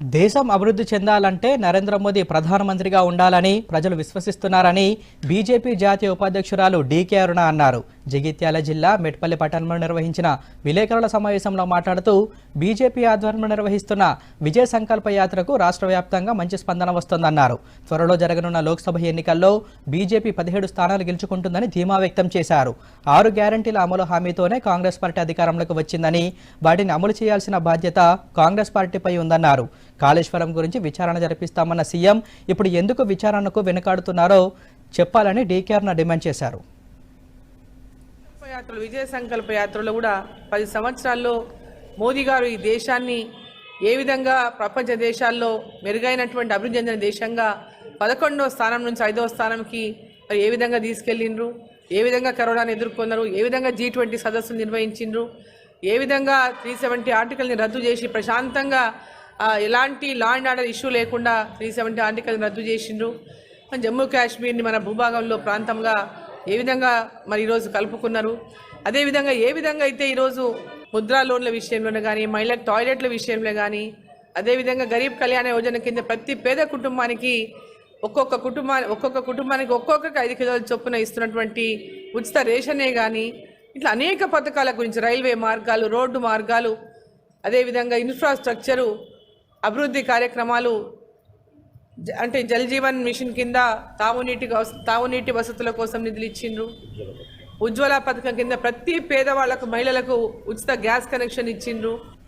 దేశం అభివృద్ధి చెందాలంటే నరేంద్ర మోదీ ప్రధానమంత్రిగా ఉండాలని ప్రజలు విశ్వసిస్తున్నారని బీజేపీ జాతీయ ఉపాధ్యక్షురాలు డీకే అరుణ అన్నారు. జగిత్యాల జిల్లా మెట్పల్లి పట్టణంలో నిర్వహించిన విలేకరుల సమావేశంలో మాట్లాడుతూ బీజేపీ ఆధ్వర్యంలో నిర్వహిస్తున్న విజయ సంకల్ప యాత్రకు రాష్ట్ర వ్యాప్తంగా మంచి స్పందన వస్తోందన్నారు. త్వరలో జరగనున్న లోక్సభ ఎన్నికల్లో బీజేపీ పదిహేడు స్థానాలు గెలుచుకుంటుందని ధీమా వ్యక్తం చేశారు. ఆరు గ్యారంటీల అమలు హామీతోనే కాంగ్రెస్ పార్టీ అధికారంలోకి వచ్చిందని వాటిని అమలు చేయాల్సిన బాధ్యత కాంగ్రెస్ పార్టీపై ఉందన్నారు. కాళేశ్వరం గురించి విచారణ జరిపిస్తామన్న సీఎం ఇప్పుడు ఎందుకు విచారణకు వెనుకాడుతున్నారో చెప్పాలని డీకేఆర్న డిమాండ్ చేశారు. యాత్రలు విజయ సంకల్ప యాత్రలో కూడా పది సంవత్సరాల్లో మోదీ గారు ఈ దేశాన్ని ఏ విధంగా ప్రపంచ దేశాల్లో మెరుగైనటువంటి అభివృద్ధి చెందిన దేశంగా పదకొండవ స్థానం నుంచి ఐదవ స్థానంకి మరి ఏ విధంగా తీసుకెళ్ళిండ్రు? ఏ విధంగా కరోనాను ఎదుర్కొన్నారు? ఏ విధంగా జీ ట్వంటీ సదస్సులు నిర్వహించిండ్రు? ఏ విధంగా త్రీ సెవెంటీ ఆర్టికల్ని రద్దు చేసి ప్రశాంతంగా ఎలాంటి లా అండ్ ఆర్డర్ ఇష్యూ లేకుండా త్రీ సెవెంటీ ఆర్టికల్ని రద్దు చేసిండ్రు? మన జమ్మూ కాశ్మీర్ని మన భూభాగంలో ప్రాంతంగా ఏ విధంగా మరి ఈరోజు కలుపుకున్నారు? అదేవిధంగా ఏ విధంగా అయితే ఈరోజు ముద్రా లోన్ల విషయంలోనే కానీ మహిళలకు టాయిలెట్ల విషయంలో కానీ అదేవిధంగా గరీబ్ కళ్యాణ యోజన కింద ప్రతి పేద కుటుంబానికి ఒక్కొక్క కుటుంబా ఒక్కొక్క కుటుంబానికి ఒక్కొక్కరికి ఐదు కిలోల చొప్పున ఇస్తున్నటువంటి ఉచిత రేషనే కానీ ఇట్లా అనేక పథకాల గురించి రైల్వే మార్గాలు రోడ్డు మార్గాలు అదేవిధంగా ఇన్ఫ్రాస్ట్రక్చరు అభివృద్ధి కార్యక్రమాలు అంటే జల్ జీవన్ మిషన్ కింద తాగునీటి వస- తాగునీటి వసతుల కోసం నిధులు ఇచ్చిండ్రు. ఉజ్వల పథకం కింద ప్రతి పేదవాళ్ళకు మహిళలకు ఉచిత గ్యాస్ కనెక్షన్ ఇచ్చిండ్రు.